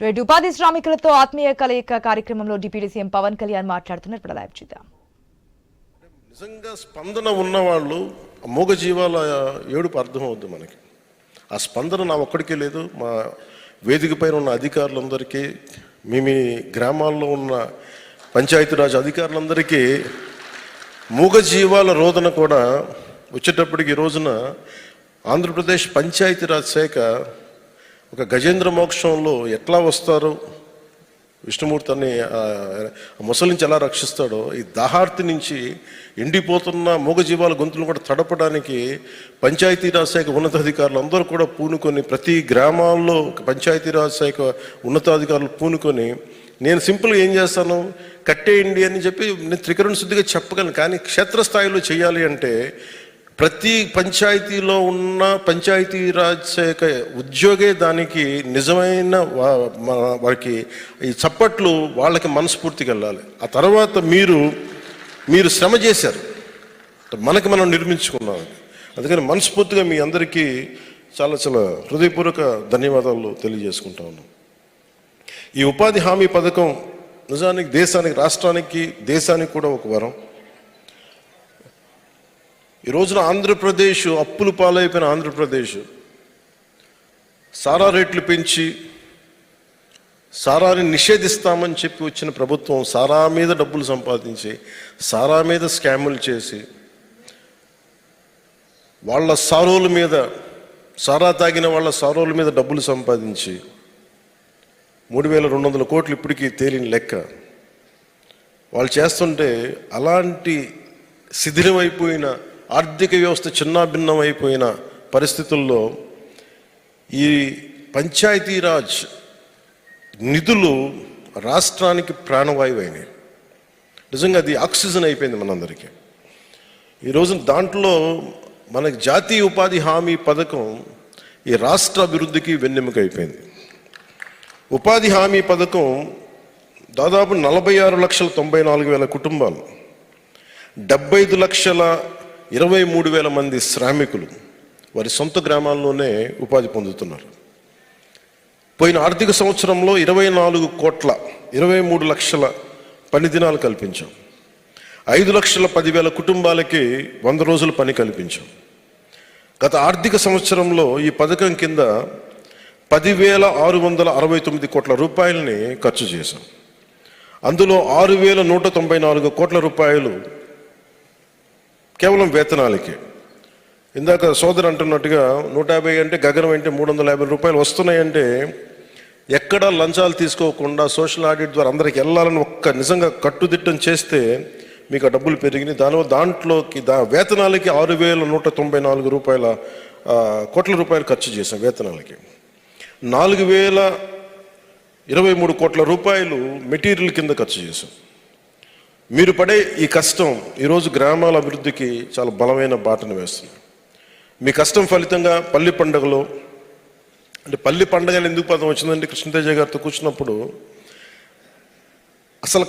Right ఉపాధి శ్రామికులతో ఆత్మీయ కలయిక కార్యక్రమంలో డిప్యూటీ సీఎం పవన్ కళ్యాణ్ మాట్లాడుతున్నారు. ఇప్పుడు లైవ్ చూద్దాం. నిజంగా స్పందన ఉన్నవాళ్ళు మూగ మూగజీవాల ఏడుపు అర్థమవుద్ది మనకి. ఆ స్పందన నా ఒక్కడికే లేదు. మా వేదిక పైన ఉన్న అధికారులందరికీ మీ మీ గ్రామాల్లో ఉన్న పంచాయతీరాజ్ అధికారులందరికీ మూగజీవాల రోదన కూడా వచ్చేటప్పటికి ఈ రోజున ఆంధ్రప్రదేశ్ పంచాయతీరాజ్ శాఖ ఒక గజేంద్ర మోక్షంలో ఎట్లా వస్తారు? విష్ణుమూర్తి అని ముసలి నుంచి ఎలా రక్షిస్తాడో ఈ దాహార్తి నుంచి ఎండిపోతున్న మూగజీవాల గొంతులు కూడా తడపడానికి పంచాయతీరాజ్ శాఖ ఉన్నతాధికారులు అందరూ కూడా పూనుకొని ప్రతి గ్రామాల్లో పంచాయతీరాజ్ శాఖ ఉన్నతాధికారులు పూనుకొని నేను సింపుల్గా ఏం చేస్తాను? కట్టేయండి అని చెప్పి నేను త్రికరణ శుద్ధిగా చెప్పగలను కానీ క్షేత్రస్థాయిలో చేయాలి అంటే ప్రతి పంచాయతీలో ఉన్న పంచాయతీరాజ్ శాఖ ఉద్యోగే దానికి నిజమైన వారికి ఈ చప్పట్లు వాళ్ళకి మనస్ఫూర్తిగా వెళ్ళాలి. ఆ తర్వాత మీరు మీరు శ్రమ చేశారు. మనకి మనం నిర్మించుకున్నాం అందుకని మనస్ఫూర్తిగా మీ అందరికీ చాలా చాలా హృదయపూర్వక ధన్యవాదాలు తెలియజేసుకుంటా ఉన్నాం. ఈ ఉపాధి హామీ పథకం నిజానికి దేశానికి రాష్ట్రానికి దేశానికి కూడా ఒక వరం. ఈ రోజున ఆంధ్రప్రదేశ్ అప్పులు పాలైపోయిన ఆంధ్రప్రదేశ్. సారా రేట్లు పెంచి సారాని నిషేధిస్తామని చెప్పి వచ్చిన ప్రభుత్వం సారా మీద డబ్బులు సంపాదించి సారా మీద స్కాములు చేసి వాళ్ళ సారోల మీద సారా తాగిన వాళ్ళ సారోల మీద డబ్బులు సంపాదించి మూడు వేల రెండు వందల కోట్లు ఇప్పటికీ తేలిన లెక్క. వాళ్ళు చేస్తుంటే అలాంటి శిథిలమైపోయిన ఆర్థిక వ్యవస్థ చిన్నాభిన్నమైపోయిన పరిస్థితుల్లో ఈ పంచాయతీరాజ్ నిధులు రాష్ట్రానికి ప్రాణవాయువు అయినాయి నిజంగా అది ఆక్సిజన్ అయిపోయింది మనందరికీ. ఈరోజు దాంట్లో మనకి జాతీయ ఉపాధి హామీ పథకం ఈ రాష్ట్ర అభివృద్ధికి వెన్నెముక అయిపోయింది ఉపాధి హామీ పథకం దాదాపు నలభై ఆరు లక్షల తొంభై నాలుగు వేల కుటుంబాలు డెబ్బై ఐదు లక్షల ఇరవై మూడు వేల మంది శ్రామికులు వారి సొంత గ్రామాల్లోనే ఉపాధి పొందుతున్నారు. పోయిన ఆర్థిక సంవత్సరంలో ఇరవై నాలుగు కోట్ల ఇరవై మూడు లక్షల పని దినాలు కల్పించాం. ఐదు లక్షల పదివేల కుటుంబాలకి వంద రోజుల పని కల్పించాం. గత ఆర్థిక సంవత్సరంలో ఈ పథకం కింద పదివేల ఆరు వందల అరవై తొమ్మిది కోట్ల రూపాయలని ఖర్చు చేశాం. అందులో ఆరు వేల నూట తొంభై నాలుగు కోట్ల రూపాయలు కేవలం వేతనాలకి. ఇందాక సోదరు అంటున్నట్టుగా నూట యాభై అంటే గగనం అంటే మూడు వందల యాభై రూపాయలు వస్తున్నాయంటే ఎక్కడ లంచాలు తీసుకోకుండా సోషల్ ఆడిట్ ద్వారా అందరికి వెళ్ళాలని ఒక్క నిజంగా కట్టుదిట్టం చేస్తే మీకు ఆ డబ్బులు పెరిగినాయి. దానివల్ల దాంట్లోకి దా వేతనాలకి ఆరు వేల నూట తొంభై నాలుగు రూపాయల కోట్ల రూపాయలు ఖర్చు చేశాం వేతనాలకి. నాలుగు వేల ఇరవై మూడు కోట్ల రూపాయలు మెటీరియల్ కింద ఖర్చు చేశాం. మీరు పడే ఈ కష్టం ఈరోజు గ్రామాల అభివృద్ధికి చాలా బలమైన బాటను వేస్తుంది. మీ కష్టం ఫలితంగా పల్లి పండుగలో అంటే పల్లి పండుగలు ఎందుకు పదం వచ్చిందంటే కృష్ణతేజ గారితో కూర్చున్నప్పుడు అసలు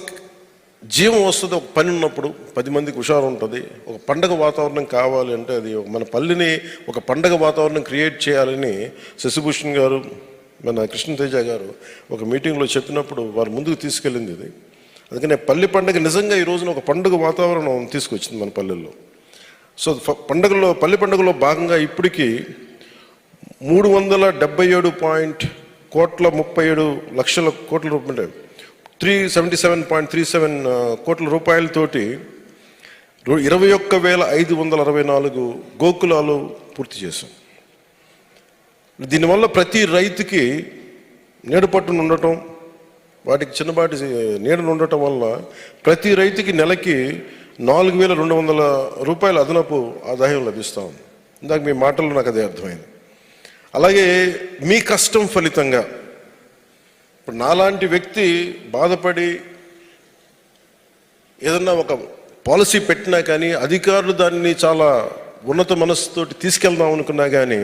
జీవం వస్తుంది ఒక పని ఉన్నప్పుడు పది మందికి హుషారు ఉంటుంది. ఒక పండగ వాతావరణం కావాలి అంటే అది మన పల్లిని ఒక పండగ వాతావరణం క్రియేట్ చేయాలని శశిభూషణ్ గారు మన కృష్ణతేజ గారు ఒక మీటింగ్లో చెప్పినప్పుడు వారు ముందుకు తీసుకెళ్ళింది ఇది. అందుకనే పల్లి పండుగ నిజంగా ఈ రోజున ఒక పండుగ వాతావరణం తీసుకొచ్చింది మన పల్లెల్లో. సో పండుగలో పల్లి పండుగలో భాగంగా ఇప్పటికీ మూడు వందల డెబ్బై ఏడు పాయింట్ కోట్ల ముప్పై ఏడు లక్షల కోట్ల రూపాయలు three seventy seven point three seven కోట్ల రూపాయలతోటి ఇరవై ఒక్క వేల ఐదు వందల అరవై నాలుగు గోకులాలు పూర్తి చేశాం. దీనివల్ల ప్రతి రైతుకి నేడుపట్టును ఉండటం వాటికి చిన్నపాటి నీడను ఉండటం వల్ల ప్రతి రైతుకి నెలకి నాలుగు వేల రెండు వందల రూపాయల అదనపు ఆదాయం లభిస్తూ ఉంది. ఇందాక మీ మాటల్లో నాకు అదే అర్థమైంది. అలాగే మీ కష్టం ఫలితంగా ఇప్పుడు నాలాంటి వ్యక్తి బాధపడి ఏదన్నా ఒక పాలసీ పెట్టినా కానీ అధికారులు దాన్ని చాలా ఉన్నత మనస్సుతోటి తీసుకెళ్దాం అనుకున్నా కానీ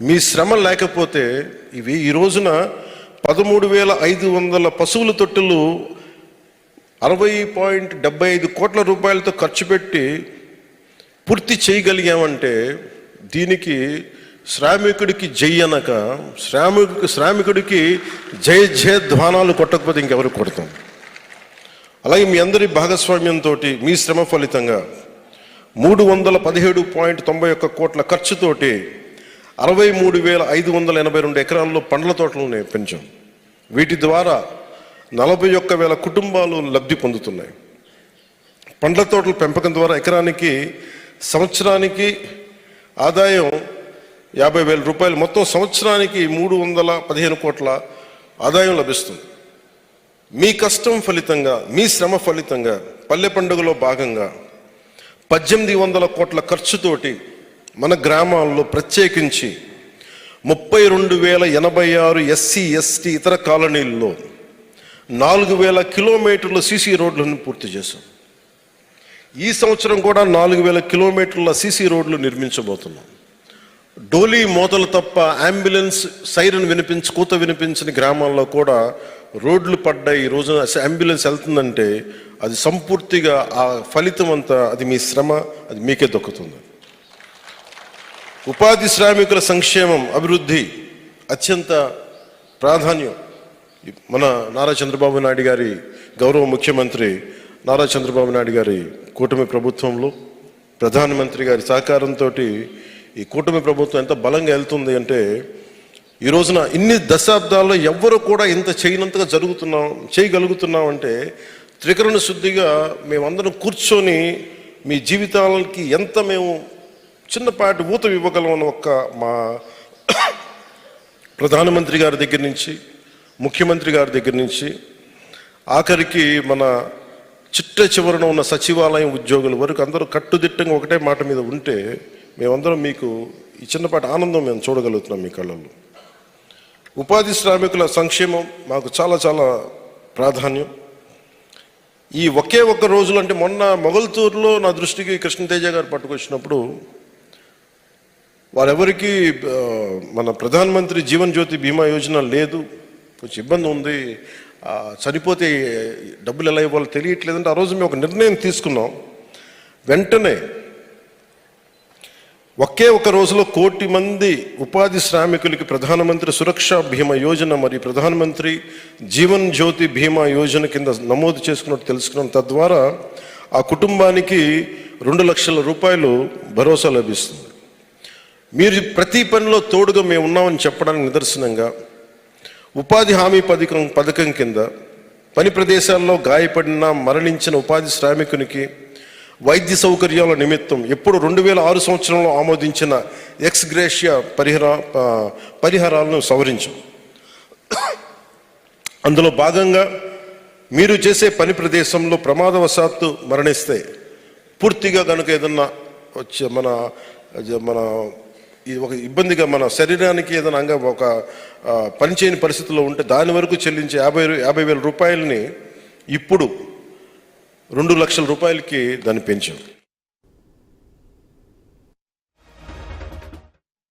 మీ శ్రమ లేకపోతే ఇవి ఈ రోజున పదమూడు వేల ఐదు వందల పశువుల తొట్టులు అరవై పాయింట్ డెబ్బై ఐదు కోట్ల రూపాయలతో ఖర్చు పెట్టి పూర్తి చేయగలిగామంటే దీనికి శ్రామికుడికి జై అనక శ్రామికు శ్రామికుడికి జయ జయధ్వానాలు కొట్టకపోతే ఇంకెవరు కొడతాం. అలాగే మీ అందరి భాగస్వామ్యంతో మీ శ్రమ ఫలితంగా మూడు వందల పదిహేడు పాయింట్ తొంభై ఒక్క కోట్ల ఖర్చుతోటి అరవై మూడు వేల ఐదు వందల ఎనభై రెండు ఎకరాల్లో పండ్ల తోటలను పెంచాం వీటి ద్వారా నలభై ఒక్క వేల కుటుంబాలు లబ్ధి పొందుతున్నాయి. పండ్ల తోటల పెంపకం ద్వారా ఎకరానికి సంవత్సరానికి ఆదాయం యాభై వేల రూపాయలు. మొత్తం సంవత్సరానికి మూడు వందల పదిహేను కోట్ల ఆదాయం లభిస్తుంది. మీ కష్టం ఫలితంగా మీ శ్రమ ఫలితంగా పల్లె పండుగలో భాగంగా పద్దెనిమిది వందల కోట్ల ఖర్చుతోటి మన గ్రామాల్లో ప్రత్యేకించి ముప్పై రెండు వేల ఎనభై ఆరు ఎస్సీ ఎస్టీ ఇతర కాలనీల్లో నాలుగు వేల కిలోమీటర్ల సీసీ రోడ్లను పూర్తి చేశాం. ఈ సంవత్సరం కూడా నాలుగు వేల కిలోమీటర్ల సీసీ రోడ్లు నిర్మించబోతున్నాం. డోలీ మోతలు తప్ప అంబులెన్స్ సైరన్ వినిపించి కూత వినిపించిన గ్రామాల్లో కూడా రోడ్లు పడ్డాయి. ఈ రోజున అంబులెన్స్ వెళ్తుందంటే అది సంపూర్తిగా ఆ ఫలితం అంతా అది మీ శ్రమ అది మీకే దొక్కుతుంది. ఉపాధి శ్రామికుల సంక్షేమం అభివృద్ధి అత్యంత ప్రాధాన్యం. మన నారా చంద్రబాబు నాయుడు గారి గౌరవ ముఖ్యమంత్రి నారా చంద్రబాబు నాయుడు గారి కూటమి ప్రభుత్వంలో ప్రధానమంత్రి గారి సహకారంతో ఈ కూటమి ప్రభుత్వం ఎంత బలంగా వెళ్తుంది అంటే ఈ రోజున ఇన్ని దశాబ్దాల్లో ఎవ్వరు కూడా ఇంత చేయనంతగా జరుగుతున్నాం చేయగలుగుతున్నాం అంటే త్రికరణ శుద్ధిగా మేమందరం కూర్చొని మీ జీవితాలకి ఎంత మేము చిన్నపాటి ఊత ఇవ్వగలం ఒక్క మా ప్రధానమంత్రి గారి దగ్గర నుంచి ముఖ్యమంత్రి గారి దగ్గర నుంచి ఆఖరికి మన చిట్ట చివరన ఉన్న సచివాలయం ఉద్యోగుల వరకు అందరూ కట్టుదిట్టంగా ఒకటే మాట మీద ఉంటే మేమందరం మీకు ఈ చిన్నపాటి ఆనందం మేము చూడగలుగుతున్నాం మీ కళ్ళల్లో. ఉపాధి శ్రామికుల సంక్షేమం మాకు చాలా చాలా ప్రాధాన్యం. ఈ ఒకే ఒక్క రోజులు అంటే మొన్న మొగల్తూరులో నా దృష్టికి కృష్ణతేజ గారు పట్టుకొచ్చినప్పుడు వారెవరికి మన ప్రధానమంత్రి జీవన్ జ్యోతి బీమా యోజన లేదు. కొంచెం ఇబ్బంది ఉంది. చనిపోతే డబ్బులు ఎలా ఇవ్వాలో తెలియట్లేదంటే ఆ రోజు మేము ఒక నిర్ణయం తీసుకున్నాం. వెంటనే ఒకే ఒక రోజులో కోటి మంది ఉపాధి శ్రామికులకి ప్రధానమంత్రి సురక్ష బీమా యోజన మరియు ప్రధానమంత్రి జీవన్ జ్యోతి బీమా యోజన కింద నమోదు చేసుకున్నట్టు తెలుసుకున్నాం. తద్వారా ఆ కుటుంబానికి రెండు లక్షల రూపాయలు భరోసా లభిస్తుంది. మీరు ప్రతి పనిలో తోడుగా మేము ఉన్నామని చెప్పడానికి నిదర్శనంగా ఉపాధి హామీ పథకం పథకం కింద పని ప్రదేశాల్లో గాయపడిన మరణించిన ఉపాధి శ్రామికునికి వైద్య సౌకర్యాల నిమిత్తం ఎప్పుడు రెండు వేల ఆరు సంవత్సరంలో ఆమోదించిన ఎక్స్ గ్రేషియా పరిహార పరిహారాలను సవరించు. అందులో భాగంగా మీరు చేసే పని ప్రదేశంలో ప్రమాదవశాత్తు మరణిస్తే పూర్తిగా కనుక ఏదన్నా వచ్చే మన మన ఇది ఒక ఇబ్బందిగా మన శరీరానికి ఏదైనా అంగ ఒక పనిచేయని పరిస్థితిలో ఉంటే దాని వరకు చెల్లించే యాభై యాభై వేల రూపాయలని ఇప్పుడు రెండు లక్షల రూపాయలకి దాన్ని పెంచాం.